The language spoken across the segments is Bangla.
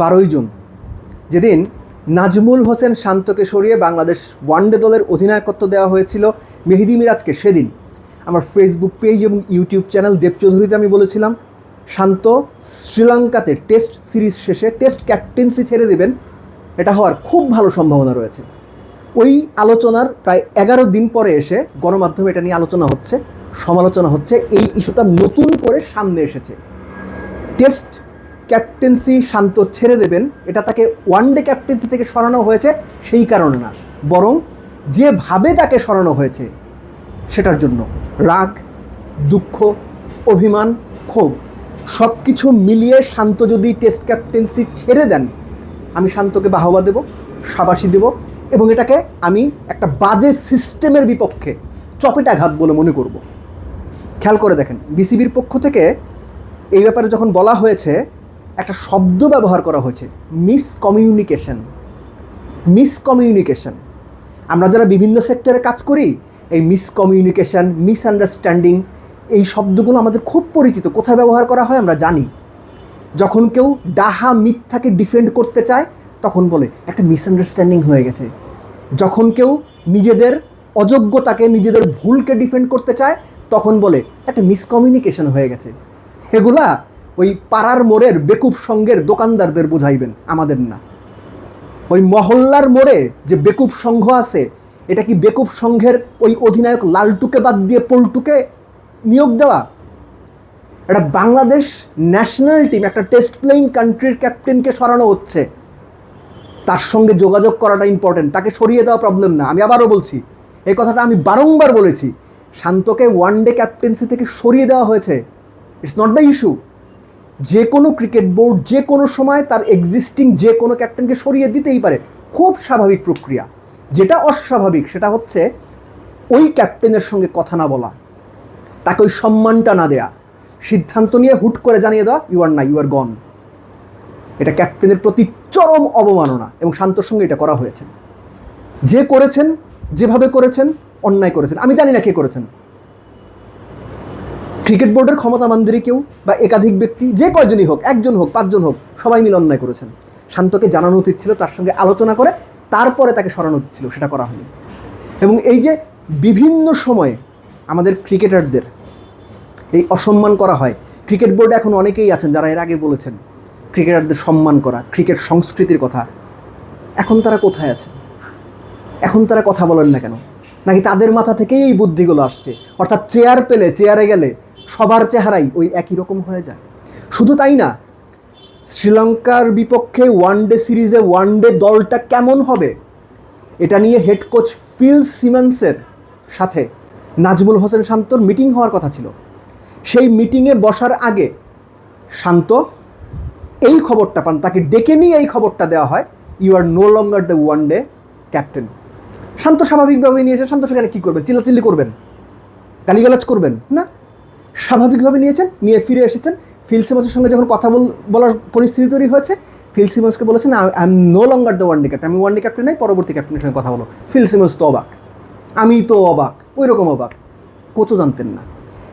বারোই জুন। যেদিন নাজমুল হোসেন শান্তকে সরিয়ে বাংলাদেশ ওয়ানডে দলের অধিনায়কত্ব দেওয়া হয়েছিল মেহেদি মিরাজকে সেদিন। আমার ফেসবুক পেজ এবং ইউটিউব চ্যানেল দেবচৌধুরীতে আমি বলেছিলাম, শান্ত শ্রীলঙ্কাতে টেস্ট সিরিজ শেষে টেস্ট ক্যাপ্টেন্সি ছেড়ে দেবেন, এটা হওয়ার খুব ভালো সম্ভাবনা রয়েছে। ওই আলোচনার প্রায় এগারো দিন পরে এসে গণমাধ্যমে এটা নিয়ে আলোচনা হচ্ছে, সমালোচনা হচ্ছে, এই ইস্যুটা নতুন করে সামনে এসেছে। টেস্ট ক্যাপ্টেন্সি শান্ত ছেড়ে দেবেন। এটা তাকে ওয়ানডে ক্যাপ্টেন্সি থেকে সরানো হয়েছে, সেই কারণে না। বরং যেভাবে তাকে সরানো হয়েছে, সেটার জন্য রাগ, দুঃখ, অভিমান, ক্ষোভ সব কিছু মিলিয়ে শান্ত যদি টেস্ট ক্যাপ্টেন্সি ছেড়ে দেন, আমি শান্তকে বাহবা দেব, সাবাসী দেব এবং এটাকে আমি একটা বাজে সিস্টেমের বিপক্ষে চপেটাঘাত বলে মনে করব। খেয়াল করে দেখেন বিসিবির পক্ষ থেকে এই ব্যাপারে যখন বলা হয়েছে একটা শব্দ ব্যবহার করা হয়েছে মিসকমিউনিকেশন মিসকমিউনিকেশন আমরা যারা বিভিন্ন সেক্টরে কাজ করি, এই মিসকমিউনিকেশন মিসআন্ডারস্ট্যান্ডিং এই শব্দগুলো আমাদের খুব পরিচিত। কোথায় ব্যবহার করা হয় আমরা জানি। যখন কেউ ডাহা, মিথ্যাকে ডিফেন্ড করতে চায়, তখন বলে, একটা মিসআন্ডারস্ট্যান্ডিং হয়ে গেছে। যখন কেউ নিজেদের অযোগ্যতাকে, নিজেদের ভুলকে ডিফেন্ড করতে চায়, তখন বলে, একটা মিসকমিউনিকেশন হয়ে গেছে। এগুলা ওই পাড়ার মোড়ের বেকুব সঙ্গের দোকানদারদের বোঝাইবেন, আমাদের না। ওই মহল্লার মোড়ে যে বেকুব সংঘ আছে, এটা কি বেকুব সংঘের ওই অধিনায়ক লালটুকে বাদ দিয়ে পল্টুকে নিয়োগ দেওয়া? এটা বাংলাদেশ ন্যাশনাল টিম, একটা টেস্ট প্লেইং কান্ট্রির ক্যাপ্টেনকে সরানো হচ্ছে। তার সঙ্গে যোগাযোগ করাটা ইম্পর্টেন্ট তাকে সরিয়ে দেওয়া প্রবলেম না। আমি আবারও বলছি, এই কথাটা আমি বারংবার বলেছি, শান্তকে ওয়ান ডে ক্যাপ্টেন্সি থেকে সরিয়ে দেওয়া হয়েছে। ইটস নট দ্য ইস্যু যে কোনো ক্রিকেট বোর্ড যে কোনো সময় তার এক্সিস্টিং যে কোনো ক্যাপ্টেনকে সরিয়ে দিতেই পারে। খুব স্বাভাবিক প্রক্রিয়া। যেটা অস্বাভাবিক সেটা হচ্ছে ওই ক্যাপ্টেনের সঙ্গে কথা না বলা। তাকে ওই সম্মানটা না দেয়া। সিদ্ধান্ত নিয়ে হুট করে জানিয়ে দেওয়া ইউ আর না ইউ আর গন এটা ক্যাপ্টেনের প্রতি চরম অবমাননা এবং শান্তর সঙ্গে এটা করা হয়েছে। যে করেছেন, যেভাবে করেছেন, অন্যায় করেছেন। আমি জানি না কে করেছেন। ক্রিকেট বোর্ডের ক্ষমতা ক্ষমতাবানদেরই কেউ বা একাধিক ব্যক্তি, যে কয়জনই হোক, একজন হোক, পাঁচজন হোক, সবাই মিলে অন্যায় করেছেন। শান্তকে জানানো উচিত ছিল, তার সঙ্গে আলোচনা করে তারপরে তাকে সরানো উচিত ছিল, সেটা করা হয়নি। এবং এই যে বিভিন্ন সময়ে আমাদের ক্রিকেটারদের এই অসম্মান করা হয়, ক্রিকেট বোর্ডে এখন অনেকেই আছেন যারা এর আগে বলেছেন, ক্রিকেটারদের সম্মান করা, ক্রিকেট সংস্কৃতির কথা। এখন তারা কোথায় আছে এখন তারা কথা বলেন না কেন? নাকি তাদের মাথা থেকেই এই বুদ্ধিগুলো আসছে? অর্থাৎ চেয়ার পেলে, চেয়ারে গেলে সবার চেহারাই ওই একই রকম হয়ে যায়। শুধু তাই না, শ্রীলঙ্কার বিপক্ষে ওয়ান ডে সিরিজে ওয়ান ডে দলটা কেমন হবে, এটা নিয়ে হেড কোচ ফিল সিমেন্সের সাথে নাজমুল হোসেন শান্তর মিটিং হওয়ার কথা ছিল। সেই মিটিংয়ে বসার আগে শান্ত, এই খবরটা পান। তাকে ডেকে নিয়ে এই খবরটা দেওয়া হয় you are no longer the one day captain Shanto স্বাভাবিকভাবে নিয়েছে শান্ত সেখানে কী করবেন? চিল্লাচিল্লি করবেন? গালিগালাজ করবেন? না। স্বাভাবিকভাবে নিয়েছেন, নিয়ে ফিরে এসেছেন। ফিল সিমন্সের সঙ্গে যখন কথা বল, বলার পরিস্থিতি তৈরি হয়েছে, ফিল বলেছেন I am no longer the one day captain আমি ওয়ান ডে ক্যাপ্টেন নাই, পরবর্তী ক্যাপ্টেনের সঙ্গে কথা বলো। ফিল তো অবাক। আমি তো অবাক ওই রকম অবাক। কোচও জানতেন না।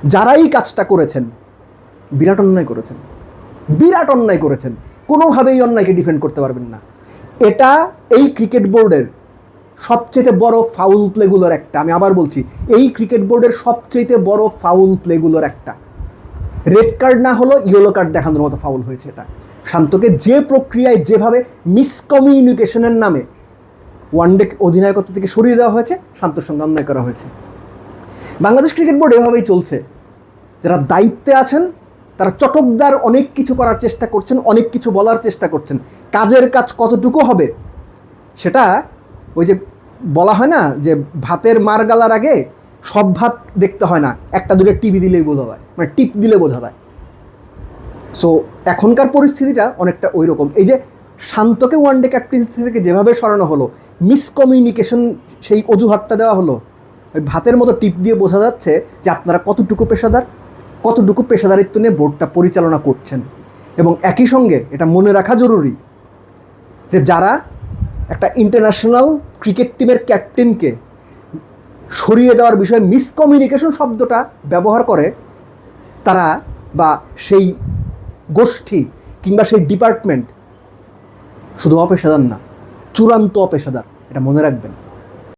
যারাই কাজটা করেছেন, বিরাট অন্যায় করেছেন। বিরাট অন্যায় করেছেন। কোনোভাবেই অন্যায়কে ডিফেন্ড করতে পারবেন না। এটা এই ক্রিকেট বোর্ডের সবচেয়ে বড় ফাউল প্লেগুলোর একটা। আমি আবার বলছি, এই ক্রিকেট বোর্ডের সবচেয়ে বড় ফাউল প্লেগুলোর একটা। রেড কার্ড না হলো ইয়েলো কার্ড দেখানোর মতো ফাউল হয়েছে এটা। শান্তকে যে প্রক্রিয়ায় যেভাবে মিসকমিউনিকেশনের নামে ওয়ানডে অধিনায়কত্ব থেকে সরিয়ে দেওয়া হয়েছে, শান্তর সঙ্গে অন্যায় করা হয়েছে। বাংলাদেশ ক্রিকেট বোর্ড এভাবেই চলছে। যারা দায়িত্বে আছেন, তারা চটকদার অনেক কিছু করার চেষ্টা করছেন, অনেক কিছু বলার চেষ্টা করছেন। কাজের কাজ কতটুকু হবে, সেটা ওই যে বলা হয় না যে ভাতের মার গালার আগে সব ভাত দেখতে হয় না, একটা দুটো টিভি দিলেই বোঝা যায় মানে টিপ দিলে বোঝা যায়। সো এখনকার পরিস্থিতিটা অনেকটা ওই রকম এই যে শান্তকে ওয়ান ডে ক্যাপ্টেন্সি থেকে যেভাবে সরানো হলো মিসকমিউনিকেশন সেই অজুহাতটা দেওয়া হলো, ওই ভাতের মতো টিপ দিয়ে বোঝা যাচ্ছে যে আপনারা কতটুকু পেশাদার, কতটুকু পেশাদারিত্ব নিয়ে বোর্ডটা পরিচালনা করছেন। এবং একই সঙ্গে এটা মনে রাখা জরুরি যে যারা একটা ইন্টারন্যাশনাল ক্রিকেট টিমের ক্যাপ্টেনকে সরিয়ে দেওয়ার বিষয়ে মিসকমিউনিকেশন শব্দটা ব্যবহার করে তারা বা সেই গোষ্ঠী কিংবা সেই ডিপার্টমেন্ট শুধু অপেশাদার না, চূড়ান্ত অপেশাদার, এটা মনে রাখবেন।